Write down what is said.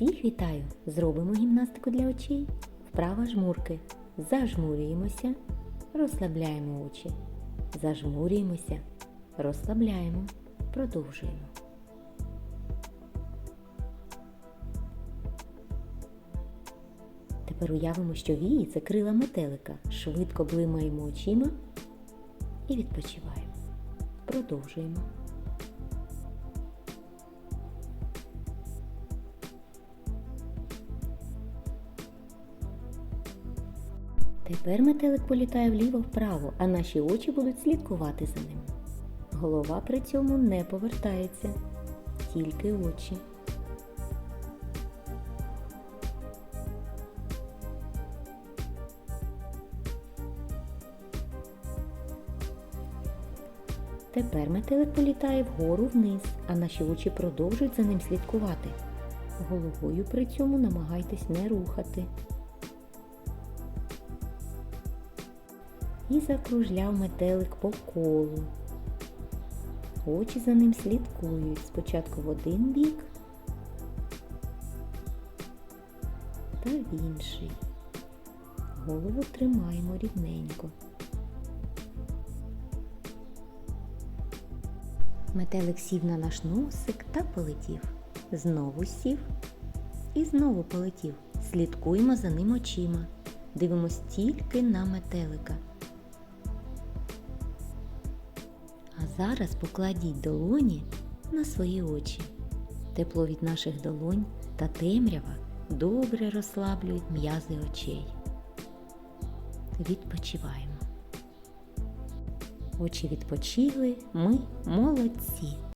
Всіх вітаю! Зробимо гімнастику для очей. Вправа жмурки. Зажмурюємося, розслабляємо очі. Зажмурюємося, розслабляємо, продовжуємо. Тепер уявимо, що вії це крила метелика. Швидко блимаємо очима і відпочиваємо. Продовжуємо. Тепер метелик політає вліво-вправо, а наші очі будуть слідкувати за ним. Голова при цьому не повертається, тільки очі. Тепер метелик політає вгору вниз, а наші очі продовжують за ним слідкувати. Головою при цьому намагайтесь не рухати. І закружляв метелик по колу. Очі за ним слідкують спочатку в один бік та в інший. Голову тримаємо рівненько. Метелик сів на наш носик та полетів. Знову сів і знову полетів. Слідкуємо за ним очима. Дивимось тільки на метелика. Зараз покладіть долоні на свої очі. Тепло від наших долонь та темрява добре розслаблюють м'язи очей. Відпочиваємо. Очі відпочили, ми молодці.